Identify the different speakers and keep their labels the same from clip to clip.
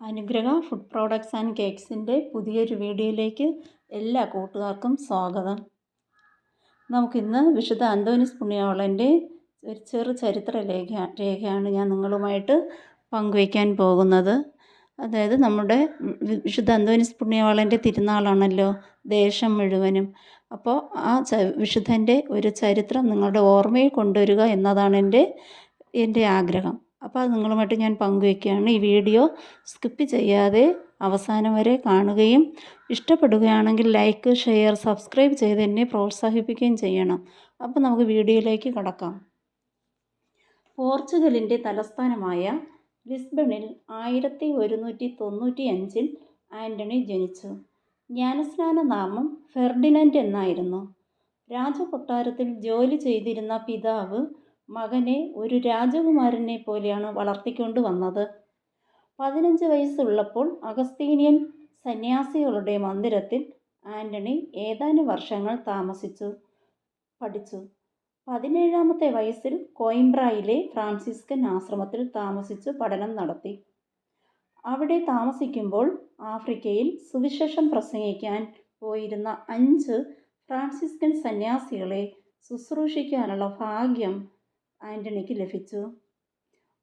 Speaker 1: അനുഗ്രഹ food products and കേക്ക്സിന്റെ പുതിയൊരു വീഡിയോയിലേക്ക് എല്ലാ കൂട്ടുകാർക്കും സ്വാഗതം. നമുക്കിന്ന് വിശുദ്ധ അന്തോനിസ് പുണ്യാവളന്റെ ഒരു ചെറു ചരിത്ര രേഖ രേഖയാണ് ഞാൻ നിങ്ങളുമായിട്ട് പങ്കുവയ്ക്കാൻ പോകുന്നത്. അതായത് നമ്മുടെ വിശുദ്ധ അന്തോനിസ് പുണ്യവാളന്റെ തിരുനാളാണല്ലോ ദേശം മുഴുവനും. അപ്പോൾ ആ ച വിശുദ്ധന്റെ ഒരു ചരിത്രം നിങ്ങളുടെ ഓർമ്മയിൽ കൊണ്ടുവരിക എന്നതാണ് എന്റെ എന്റെ ആഗ്രഹം. അപ്പോൾ അത് നിങ്ങളുമായിട്ട് ഞാൻ പങ്കുവയ്ക്കുകയാണ് ഈ വീഡിയോ സ്കിപ്പ് ചെയ്യാതെ അവസാനം വരെ കാണുകയും ഇഷ്ടപ്പെടുകയാണെങ്കിൽ ലൈക്ക് ഷെയർ സബ്സ്ക്രൈബ് ചെയ്ത് എന്നെ പ്രോത്സാഹിപ്പിക്കുകയും ചെയ്യണം. അപ്പോൾ നമുക്ക് വീഡിയോയിലേക്ക് കടക്കാം. പോർച്ചുഗലിന്റെ തലസ്ഥാനമായ ലിസ്ബണിൽ ആയിരത്തി ഒരുന്നൂറ്റി തൊണ്ണൂറ്റി അഞ്ചിൽ ആന്റണി ജനിച്ചു. ജ്ഞാനസ്നാന നാമം ഫെർഡിനൻഡ് എന്നായിരുന്നു. രാജകൊട്ടാരത്തിൽ ജോലി ചെയ്തിരുന്ന പിതാവ് മകനെ ഒരു രാജകുമാരനെ പോലെയാണ് വളർത്തിക്കൊണ്ട് വന്നത്. പതിനഞ്ച് വയസ്സുള്ളപ്പോൾ അഗസ്തീനിയൻ സന്യാസികളുടെ മന്ദിരത്തിൽ ആന്റണി ഏതാനും വർഷങ്ങൾ താമസിച്ചു പഠിച്ചു. പതിനേഴാമത്തെ വയസ്സിൽ കോയിംബ്രായിലെ ഫ്രാൻസിസ്കൻ ആശ്രമത്തിൽ താമസിച്ച് പഠനം നടത്തി. അവിടെ താമസിക്കുമ്പോൾ ആഫ്രിക്കയിൽ സുവിശേഷം പ്രസംഗിക്കാൻ പോയിരുന്ന അഞ്ച് ഫ്രാൻസിസ്കൻ സന്യാസികളെ ശുശ്രൂഷിക്കാനുള്ള ഭാഗ്യം ആന്റണിക്ക് ലഭിച്ചു.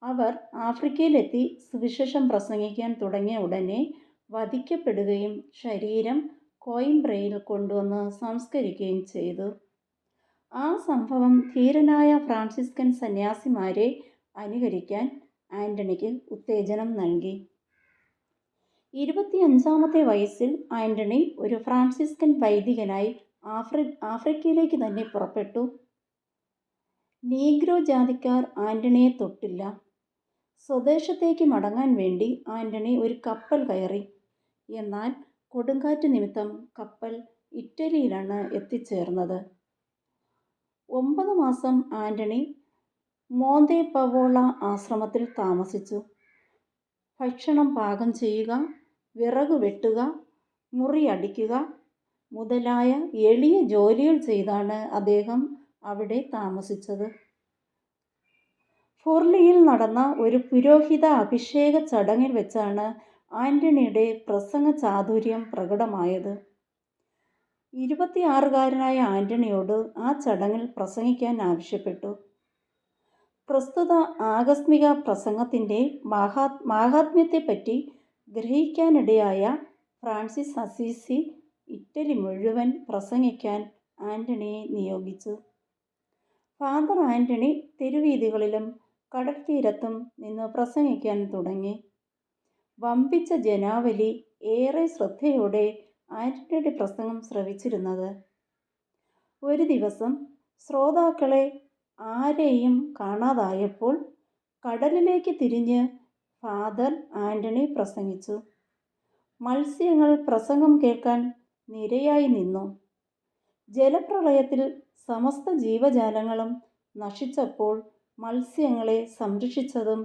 Speaker 1: അവർ ആഫ്രിക്കയിലെത്തി സുവിശേഷം പ്രസംഗിക്കാൻ തുടങ്ങിയ ഉടനെ വധിക്കപ്പെടുകയും ശരീരം കോയിംബ്രയിൽ കൊണ്ടുവന്ന് സംസ്കരിക്കുകയും ചെയ്തു. ആ സംഭവം ധീരനായ ഫ്രാൻസിസ്കൻ സന്യാസിമാരെ അനുകരിക്കാൻ ആന്റണിക്ക് ഉത്തേജനം നൽകി. ഇരുപത്തിയഞ്ചാമത്തെ വയസ്സിൽ ആന്റണി ഒരു ഫ്രാൻസിസ്കൻ വൈദികനായി ആഫ്രി ആഫ്രിക്കയിലേക്ക് തന്നെ പുറപ്പെട്ടു. നീഗ്രോ ജാതിക്കാർ ആന്റണിയെ തൊട്ടില്ല. സ്വദേശത്തേക്ക് മടങ്ങാൻ വേണ്ടി ആന്റണി ഒരു കപ്പൽ കയറി. എന്നാൽ കൊടുങ്കാറ്റ് നിമിത്തം കപ്പൽ ഇറ്റലിയിലാണ് എത്തിച്ചേർന്നത്. ഒമ്പത് മാസം ആന്റണി മോന്തേ പവോള ആശ്രമത്തിൽ താമസിച്ചു. ഭക്ഷണം പാകം ചെയ്യുക വിറക് വെട്ടുക മുറി അടിക്കുക മുതലായ എളിയ ജോലികൾ ചെയ്താണ് അദ്ദേഹം അവിടെ താമസിച്ചത്. ഫൊർലിയിൽ നടന്ന ഒരു പുരോഹിത അഭിഷേക ചടങ്ങിൽ വെച്ചാണ് ആന്റണിയുടെ പ്രസംഗ ചാതുര്യം പ്രകടമായത്. ഇരുപത്തിയാറുകാരനായ ആന്റണിയോട് ആ ചടങ്ങിൽ പ്രസംഗിക്കാൻ ആവശ്യപ്പെട്ടു. പ്രസ്തുത ആകസ്മിക പ്രസംഗത്തിന്റെ മഹാ മാഹാത്മ്യത്തെപ്പറ്റി ഗ്രഹിക്കാനിടയായ ഫ്രാൻസിസ് അസീസി ഇറ്റലി മുഴുവൻ പ്രസംഗിക്കാൻ ആന്റണിയെ നിയോഗിച്ചു. ഫാദർ ആന്റണി തെരുവീതികളിലും കടൽത്തീരത്തും നിന്ന് പ്രസംഗിക്കാൻ തുടങ്ങി. വമ്പിച്ച ജനാവലി ഏറെ ശ്രദ്ധയോടെ ആന്റണിയുടെ പ്രസംഗം ശ്രവിച്ചിരുന്നത്. ഒരു ദിവസം ശ്രോതാക്കളെ ആരെയും കാണാതായപ്പോൾ കടലിലേക്ക് തിരിഞ്ഞ് ഫാദർ ആന്റണി പ്രസംഗിച്ചു. മത്സ്യങ്ങൾ പ്രസംഗം കേൾക്കാൻ നിരയായി നിന്നു. ജലപ്രളയത്തിൽ സമസ്ത ജീവജാലങ്ങളും നശിച്ചപ്പോൾ മത്സ്യങ്ങളെ സംരക്ഷിച്ചതും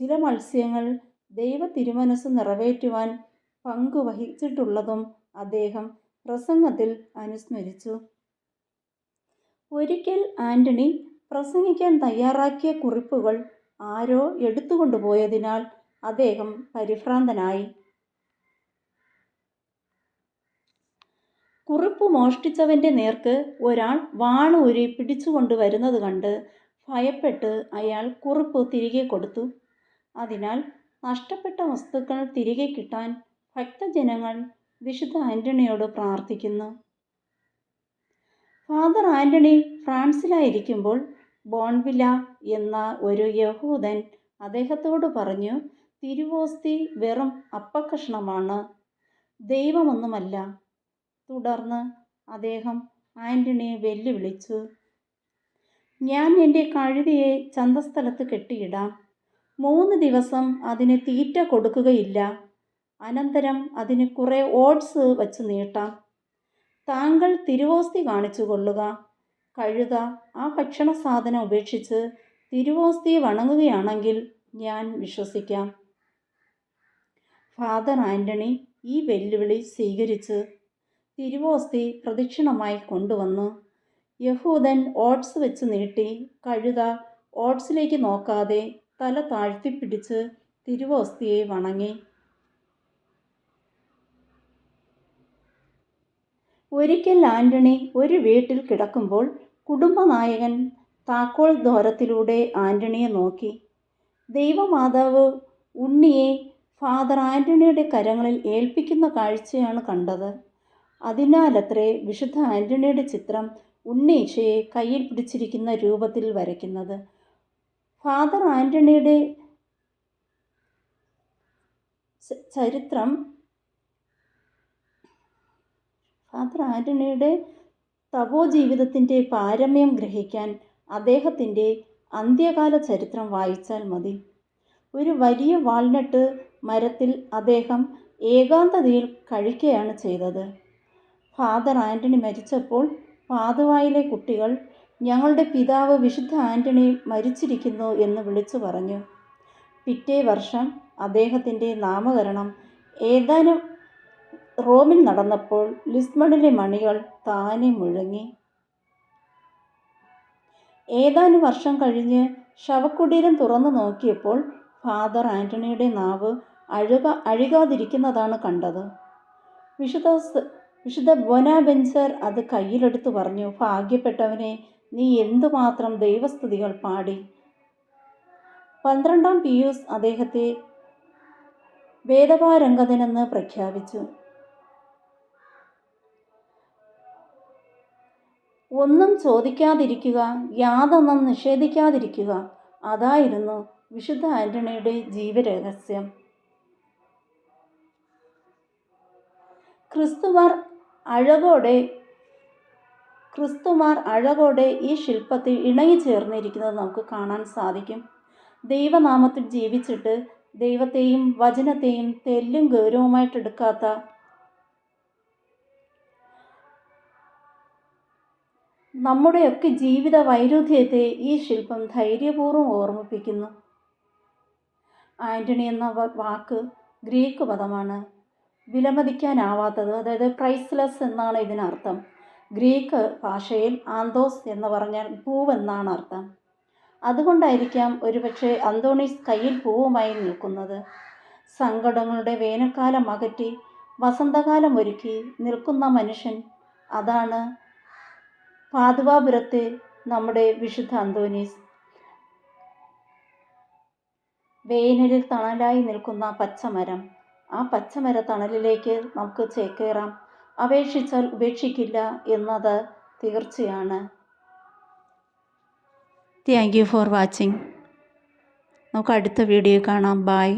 Speaker 1: ചില മത്സ്യങ്ങൾ ദൈവ തിരുമനസ് നിറവേറ്റുവാൻ പങ്കുവഹിച്ചിട്ടുള്ളതും അദ്ദേഹം പ്രസംഗത്തിൽ അനുസ്മരിച്ചു. ഒരിക്കൽ ആന്റണി പ്രസംഗിക്കാൻ തയ്യാറാക്കിയ കുറിപ്പുകൾ ആരോ എടുത്തുകൊണ്ടുപോയതിനാൽ അദ്ദേഹം പരിഭ്രാന്തനായി. കുറിപ്പ് മോഷ്ടിച്ചവന്റെ നേർക്ക് ഒരാൾ വാണൂരി പിടിച്ചുകൊണ്ട് വരുന്നത് കണ്ട് ഭയപ്പെട്ട് അയാൾ കുറിപ്പ് തിരികെ കൊടുത്തു. അതിനാൽ നഷ്ടപ്പെട്ട വസ്തുക്കൾ തിരികെ കിട്ടാൻ ഭക്തജനങ്ങൾ വിശുദ്ധ ആന്റണിയോട് പ്രാർത്ഥിക്കുന്നു. ഫാദർ ആന്റണി ഫ്രാൻസിലായിരിക്കുമ്പോൾ ബോൺവില എന്ന ഒരു യഹൂദൻ അദ്ദേഹത്തോട് പറഞ്ഞു തിരുവോസ്തി വെറും അപ്പക്കഷ്ണമാണ്. ദൈവമൊന്നുമല്ല. തുടർന്ന് അദ്ദേഹം ആന്റണിയെ വെല്ലുവിളിച്ചു. ഞാൻ എന്റെ കഴുതിയെ ചന്തസ്ഥലത്ത് കെട്ടിയിടാം. മൂന്ന് ദിവസം അതിന് തീറ്റ കൊടുക്കുകയില്ല. അനന്തരം അതിന് കുറേ ഓട്സ് വച്ച് നീട്ടാം. താങ്കൾ തിരുവോസ്തി കാണിച്ചു കൊള്ളുക കഴുത ആ ഭക്ഷണ സാധനം ഉപേക്ഷിച്ച് തിരുവോസ്തിയെ വണങ്ങുകയാണെങ്കിൽ ഞാൻ വിശ്വസിക്കാം ഫാദർ ആന്റണി ഈ വെല്ലുവിളി സ്വീകരിച്ച് തിരുവോസ്തി പ്രദക്ഷിണമായി കൊണ്ടുവന്നു. യഹൂദൻ ഓട്സ് വെച്ച് നീട്ടി കഴുത ഓട്സിലേക്ക് നോക്കാതെ തല താഴ്ത്തിപ്പിടിച്ച് തിരുവോസ്തിയെ വണങ്ങി. ഒരിക്കൽ ആന്റണി ഒരു വീട്ടിൽ കിടക്കുമ്പോൾ കുടുംബനായകൻ താക്കോൽ ദ്വാരത്തിലൂടെ ആന്റണിയെ നോക്കി. ദൈവമാതാവ് ഉണ്ണിയെ ഫാദർ ആന്റണിയുടെ കരങ്ങളിൽ ഏൽപ്പിക്കുന്ന കാഴ്ചയാണ് കണ്ടത്. അതിനാലത്രേ വിശുദ്ധ ആന്റണിയുടെ ചിത്രം ഉണ്ണീശയെ കയ്യിൽ പിടിച്ചിരിക്കുന്ന രൂപത്തിൽ വരയ്ക്കുന്നത്. ഫാദർ ആന്റണിയുടെ ചരിത്രം ഫാദർ ആന്റണിയുടെ തപോജീവിതത്തിന്റെ പാരമ്യം ഗ്രഹിക്കാൻ അദ്ദേഹത്തിന്റെ അന്ത്യകാല ചരിത്രം വായിച്ചാൽ മതി. ഒരു വലിയ വാൾനട്ട് മരത്തിൽ അദ്ദേഹം ഏകാന്തതയിൽ കഴിക്കുകയാണ് ചെയ്തത്. ഫാദർ ആന്റണി മരിച്ചപ്പോൾ പാതുവായിലെ കുട്ടികൾ ഞങ്ങളുടെ പിതാവ് വിശുദ്ധ ആന്റണി മരിച്ചിരിക്കുന്നു എന്ന് വിളിച്ചു പറഞ്ഞു. പിറ്റേ വർഷം അദ്ദേഹത്തിന്റെ നാമകരണം ഏതാനും റോമിൽ നടന്നപ്പോൾ ലിസ്മണിലെ മണികൾ താനെ മുഴങ്ങി. ഏതാനും വർഷം കഴിഞ്ഞ് ശവക്കുടീരം തുറന്നു നോക്കിയപ്പോൾ ഫാദർ ആന്റണിയുടെ നാവ് അഴുക അഴുകാതിരിക്കുന്നതാണ് കണ്ടത്. വിശുദ്ധ വിശുദ്ധ ബൊനാബെൻസർ അത് കയ്യിലെടുത്ത് പറഞ്ഞു ഭാഗ്യപ്പെട്ടവനെ നീ എന്തുമാത്രം ദൈവസ്തുതികൾ പാടി? പന്ത്രണ്ടാം പിയൂസ് അദ്ദേഹത്തെ വേദപാരംഗതനെന്ന് പ്രഖ്യാപിച്ചു. ഒന്നും ചോദിക്കാതിരിക്കുക യാതൊന്നും നിഷേധിക്കാതിരിക്കുക അതായിരുന്നു വിശുദ്ധ ആന്റണിയുടെ ജീവരഹസ്യം. ക്രിസ്തുമാർ അഴകോടെ ക്രിസ്തുമാർ അഴകോടെ ഈ ശില്പത്തിൽ ഇണങ്ങി ചേർന്നിരിക്കുന്നത് നമുക്ക് കാണാൻ സാധിക്കും. ദൈവനാമത്തിൽ ജീവിച്ചിട്ട് ദൈവത്തെയും വചനത്തെയും തെല്ലും ഗൗരവമായിട്ട് എടുക്കാത്ത നമ്മുടെയൊക്കെ ജീവിത വൈരുദ്ധ്യത്തെ ഈ ശില്പം ധൈര്യപൂർവം ഓർമ്മിപ്പിക്കുന്നു. ആന്റണി എന്ന വാക്ക് ഗ്രീക്ക് പദമാണ്. വിലമതിക്കാനാവാത്തത്. അതായത് പ്രൈസ്ലെസ് എന്നാണ് ഇതിനർത്ഥം. ഗ്രീക്ക് ഭാഷയിൽ ആന്തോസ് എന്ന് പറഞ്ഞാൽ പൂവെന്നാണ് അർത്ഥം. അതുകൊണ്ടായിരിക്കാം ഒരുപക്ഷെ അന്തോണീസ് കയ്യിൽ പൂവുമായി നിൽക്കുന്നത്. സങ്കടങ്ങളുടെ വേനൽക്കാലം അകറ്റി വസന്തകാലം ഒരുക്കി നിൽക്കുന്ന മനുഷ്യൻ അതാണ് പാതുവാപുരത്തെ നമ്മുടെ വിശുദ്ധ അന്തോനീസ് വേനലിൽ തണലായി നിൽക്കുന്ന പച്ചമരം. ആ പച്ചമര തണലിലേക്ക് നമുക്ക് ചേക്കേറാം. അപേക്ഷിച്ചാൽ ഉപേക്ഷിക്കില്ല എന്നത് തീർച്ചയാണ്. താങ്ക് യു ഫോർ വാച്ചിങ് നമുക്ക് അടുത്ത വീഡിയോ കാണാം. ബായ്